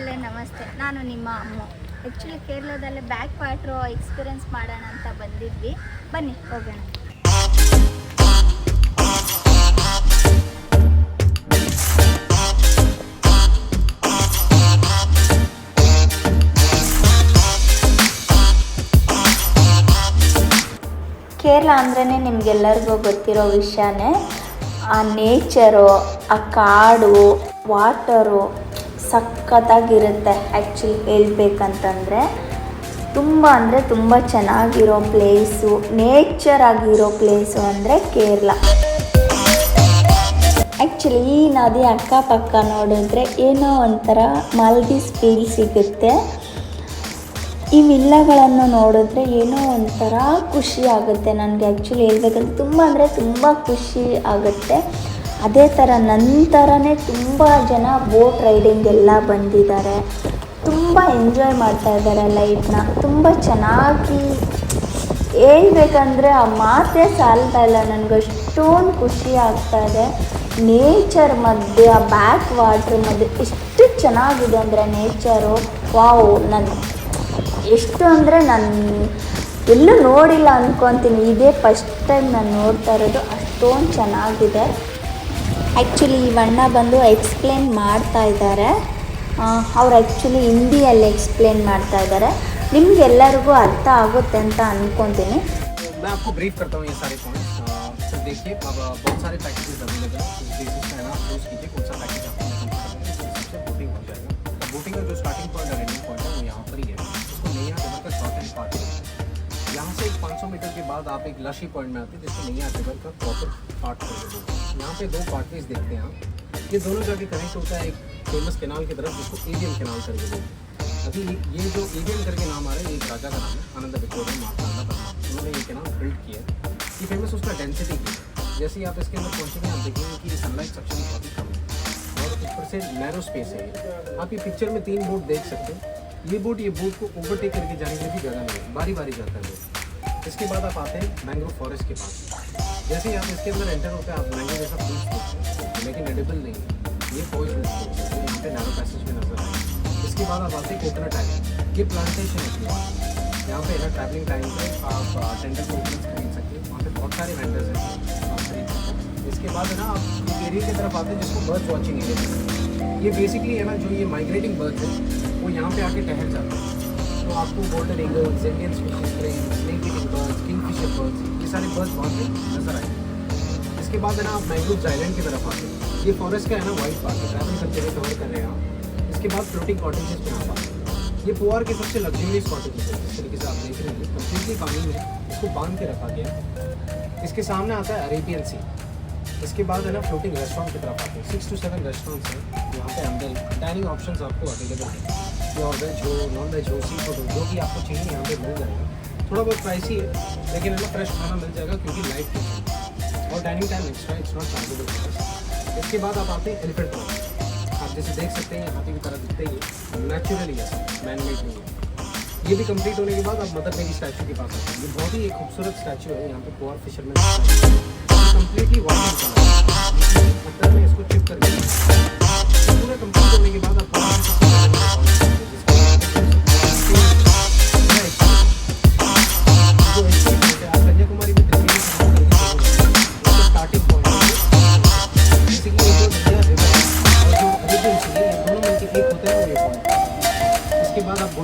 Hello, ನಮಸ್ತೆ. ನಾನು ನಿಮ್ಮ ಅಮ್ಮ. ಆ್ಯಕ್ಚುಲಿ ಕೇರಳದಲ್ಲೇ ಬ್ಯಾಕ್ ವಾಟ್ರು ಎಕ್ಸ್ಪೀರಿಯನ್ಸ್ ಮಾಡೋಣ ಅಂತ ಬಂದಿದ್ವಿ. ಬನ್ನಿ, ಹೋಗೋಣ. ಕೇರಳ ಅಂದ್ರೇ ನಿಮ್ಗೆಲ್ಲರಿಗೂ ಗೊತ್ತಿರೋ ವಿಷಯನೇ, ಆ ನೇಚರು ಆ ಕಾಡು ವಾಟರು ಸಖತ್ತಾಗಿರುತ್ತೆ ಆ್ಯಕ್ಚುಲಿ ಹೇಳ್ಬೇಕಂತಂದರೆ. ತುಂಬ ಅಂದರೆ ತುಂಬ ಚೆನ್ನಾಗಿರೋ ಪ್ಲೇಸು ನೇಚರ್ ಆಗಿರೋ ಪ್ಲೇಸು ಅಂದರೆ ಕೇರಳ. ಆ್ಯಕ್ಚುಲಿ ಈ ನದಿ ಅಕ್ಕಪಕ್ಕ ನೋಡಿದ್ರೆ ಏನೋ ಒಂಥರ ಮಾಲ್ದೀವ್ಸ್ ಫೀಲ್ ಸಿಗುತ್ತೆ. ಈ ವಿಲ್ಲಗಳನ್ನು ನೋಡಿದ್ರೆ ಏನೋ ಒಂಥರ ಖುಷಿ ಆಗುತ್ತೆ ನನಗೆ ಆ್ಯಕ್ಚುಲಿ ಹೇಳ್ಬೇಕಂದ್ರೆ. ತುಂಬ ಅಂದರೆ ತುಂಬ ಖುಷಿ ಆಗುತ್ತೆ. ಅದೇ ಥರ ನಂತರನೇ ತುಂಬ ಜನ ಬೋಟ್ ರೈಡಿಂಗ್ ಎಲ್ಲ ಬಂದಿದ್ದಾರೆ. ತುಂಬ ಎಂಜಾಯ್ ಮಾಡ್ತಾ ಇದ್ದಾರೆ ಲೈಫ್ನ ತುಂಬ ಚೆನ್ನಾಗಿ ಹೇಳ್ಬೇಕಂದ್ರೆ ಆ ಮಾತೇ ಸಾಲ್ತಾ ಇಲ್ಲ. ನನಗೆ ಅಷ್ಟೊಂದು ಖುಷಿ ಆಗ್ತಾ ಇದೆ. ನೇಚರ್ ಮಧ್ಯೆ, ಆ ಬ್ಯಾಕ್ ವಾಟ್ರ್ ಮಧ್ಯೆ ಎಷ್ಟು ಚೆನ್ನಾಗಿದೆ ಅಂದರೆ ನೇಚರು ವಾವ್ ನಾನು ಎಷ್ಟು ಅಂದರೆ ನಾನು ಎಲ್ಲೂ ನೋಡಿಲ್ಲ ಅಂದ್ಕೊತೀನಿ ಇದೇ ಫಸ್ಟ್ ಟೈಮ್ ನಾನು ನೋಡ್ತಾ ಇರೋದು. ಅಷ್ಟೊಂದು ಚೆನ್ನಾಗಿದೆ. ಆ್ಯಕ್ಚುಲಿ ಈ ಬಣ್ಣ ಬಂದು ಎಕ್ಸ್ಪ್ಲೇನ್ ಮಾಡ್ತಾ ಇದ್ದಾರೆ ಅವ್ರು ಆ್ಯಕ್ಚುಲಿ ಹಿಂದಿಯಲ್ಲಿ ಎಕ್ಸ್ಪ್ಲೇನ್ ಮಾಡ್ತಾ ಇದ್ದಾರೆ ನಿಮ್ಗೆಲ್ಲರಿಗೂ ಅರ್ಥ ಆಗುತ್ತೆ ಅಂತ ಅಂದ್ಕೊತೀನಿ मैं आपको ब्रीफ करता हूँ ये सारे पॉइंट्स सर देखिए अब बहुत सारे पैकेजेस अवेलेबल बाद आप एक लशी पॉइंट में आते हैं जिसको नैया रिवर का प्रॉपर पार्ट यहाँ पे दो पार्टवेज देखते हैं ये दोनों जाके कनेक्ट होता है एक फ़ेमस कैनाल की तरफ़, जिसको एवियन कैनाल करके बोलते हैं। अभी ये- जो एवियन करके नाम आ रहा है एक राजा का नाम है, आनंद विक्टोरिया मार्तांडा वर्मा उन्होंने ये कैनाल बिल्ड किया है। ये फ़ेमस उसका डेंसिटी की जैसे ही आप इसके अंदर पहुँचेंगे, आप देखेंगे कि सनलाइट सक्शन बहुत ही कम है। और ऊपर से नैरो स्पेस है आप ये पिक्चर में तीन बोट देख सकते हैं। ये बोट ये बोट को ओवरटेक करके जाने के लिए भी जगह नहीं है। बारी बारी जाता है इसके बाद आप आते हैं मैंग्रोव फॉरेस्ट के पास। जैसे ही आप इसके अंदर एंटर होते हैं, आप मैंगो जैसा फ्रूट्स देखते हैं, लेकिन एडिबल नहीं है। ये पॉइजन यहाँ पे नैरो पैसेज में नज़र आए इसके बाद आप आते हैं कोकोनट आइलैंड ये प्लांटेशन है यहाँ पे है ना ट्रैवलिंग टाइम पे आप टेंडर कोकोनट्स खरीद सकते हैं। वहाँ पे बहुत सारे वेंडर्स हैं, आप खरीद सकते हैं। इसके बाद है ना, आप एक एरिया की तरफ़ आते हैं जिसको बर्ड वॉचिंग एरिया ये बेसिकली है ना, जो ये माइग्रेटिंग बर्ड्स हैं, वो यहाँ पे आके ठहर जाते हैं। तो आपको golden eagles Indian species crane snake eating birds kingfisher birds ये सारे बर्ड्स वहाँ पे नज़र आएँगे। इसके बाद है ना आप मैंग्रोव आइलैंड की तरफ़ आते हैं। ये फॉरेस्ट का है ना वाइट पार्क है ट्रैवल करते हुए कवर कर रहे हैं आप इसके बाद फ्लोटिंग कॉटेजेस पे आप आते हैं ये पुआर के सबसे लग्जरियस कॉटेजेस है, जिस तरीके से आप देख रहे हैं कम्प्लीटली पानी में इसको बाँध के रखा गया इसके सामने आता है अरेबियन सी इसके बाद है ना फ्लोटिंग रेस्टोरेंट की तरफ़ आते हैं। सिक्स टू सेवन रेस्टोरेंट्स हैं, यहाँ पे अंदर। डाइनिंग ऑप्शंस आपको अवेलेबल हैं। प्योर वेज हो नॉन वेज हो सी फ़ूड हो जो भी आपको चाहिए, यहाँ पे मिल जाएगा। थोड़ा बहुत प्राइसी है, लेकिन है ना फ्रेश खाना मिल जाएगा क्योंकि लाइट और dining time extra it's not chargeable इसके बाद आप आते हैं एलिफेंट पॉइंट आप जैसे देख सकते हैं, हाथी की तरह दिखते ही नेचुरली है मैन मेड नहीं है। ये भी कंप्लीट होने के बाद आप मदर मेरी स्टैचू के पास आते हैं। ये बहुत ही खूबसूरत स्टैचू है, यहाँ पे पुआर फिशरमैन कंप्लीटली वाटर में इसको चिप करके पूरा complete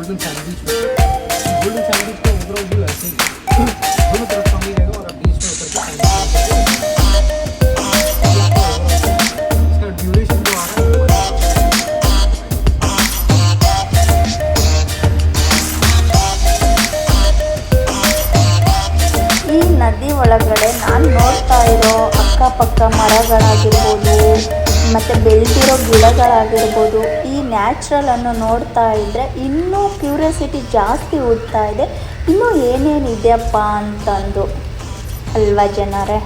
गोल्डन सैंड बीच में गोल्डन सैंड बीच का ओवरऑल व्यू ऐसे ही है। दोनों तरफ पानी रहेगा और आप बीच में उतर के sand beach पे इसका ड्यूरेशन जो आ रहा है वो ಈ ನದಿ ಒಳಗಡೆ ನಾನು ನೋಡ್ತಾ ಇರೋ ಅಕ್ಕಪಕ್ಕ ಮರಗಳಾಗಿರ್ಬೋದು ಮತ್ತು ಬೆಳೆದಿರೋ ಗಿಡಗಳಾಗಿರ್ಬೋದು, ಈ ನ್ಯಾಚುರಲನ್ನು ನೋಡ್ತಾ ಇದ್ದರೆ ಇನ್ನೂ ಕ್ಯೂರಿಯಾಸಿಟಿ ಜಾಸ್ತಿ ಹುಡ್ತಾ ಇದೆ. ಇನ್ನೂ ಏನೇನಿದೆಯಪ್ಪ ಅಂತಂದು. ಅಲ್ವಾ ಜನರೇ?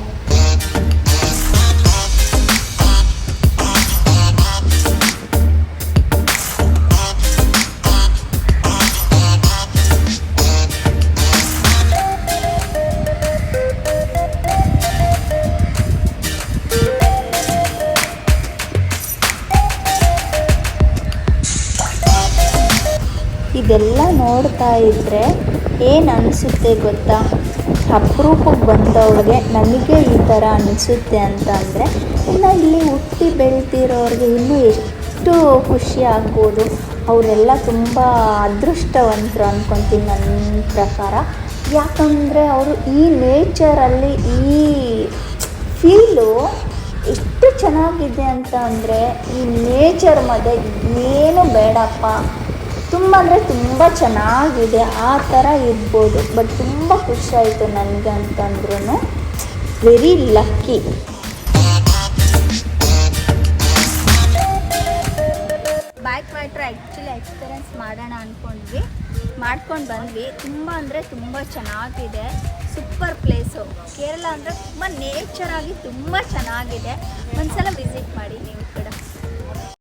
ನೋಡ್ತಾ ಇದ್ದರೆ ಏನು ಅನಿಸುತ್ತೆ ಗೊತ್ತಾ? ಅಪರೂಪಕ್ಕೆ ಬಂದವ್ರಿಗೆ ನನಗೆ ಈ ಥರ ಅನಿಸುತ್ತೆ ಅಂತ ಅಂದರೆ ಇನ್ನು ಇಲ್ಲಿ ಹುಟ್ಟಿ ಬೆಳೆದಿರೋರಿಗೆ ಇನ್ನೂ ಎಷ್ಟು ಖುಷಿ ಆಗ್ಬೋದು. ಅವರೆಲ್ಲ ತುಂಬ ಅದೃಷ್ಟವಂತರು ಅಂದ್ಕೊತೀನಿ ನನ್ನ ಪ್ರಕಾರ. ಯಾಕಂದರೆ ಅವರು ಈ ನೇಚರಲ್ಲಿ ಈ ಫೀಲು ಎಷ್ಟು ಚೆನ್ನಾಗಿದೆ ಅಂತ ಅಂದರೆ ಈ ನೇಚರ್ ಮಧ್ಯೆ ಏನು ಬೇಡಪ್ಪ. ತುಂಬ ಅಂದರೆ ತುಂಬ ಚೆನ್ನಾಗಿದೆ, ಆ ಥರ ಇರ್ಬೋದು. ಬಟ್ ತುಂಬ ಖುಷಿಯಾಯಿತು ನನಗೆ ಅಂತಂದ್ರೂ very lucky backwater actually experience ಮಾಡೋಣ ಅಂದ್ಕೊಂಡ್ವಿ ಮಾಡ್ಕೊಂಡು ಬಂದ್ವಿ. ತುಂಬ ಅಂದರೆ ತುಂಬ ಚೆನ್ನಾಗಿದೆ. ಸೂಪರ್ ಪ್ಲೇಸು ಕೇರಳ ಅಂದರೆ ತುಂಬ ನೇಚರಾಗಿ ತುಂಬ ಚೆನ್ನಾಗಿದೆ. ಒಂದ್ಸಲ ವಿಸಿಟ್ ಮಾಡಿ ನೀವು.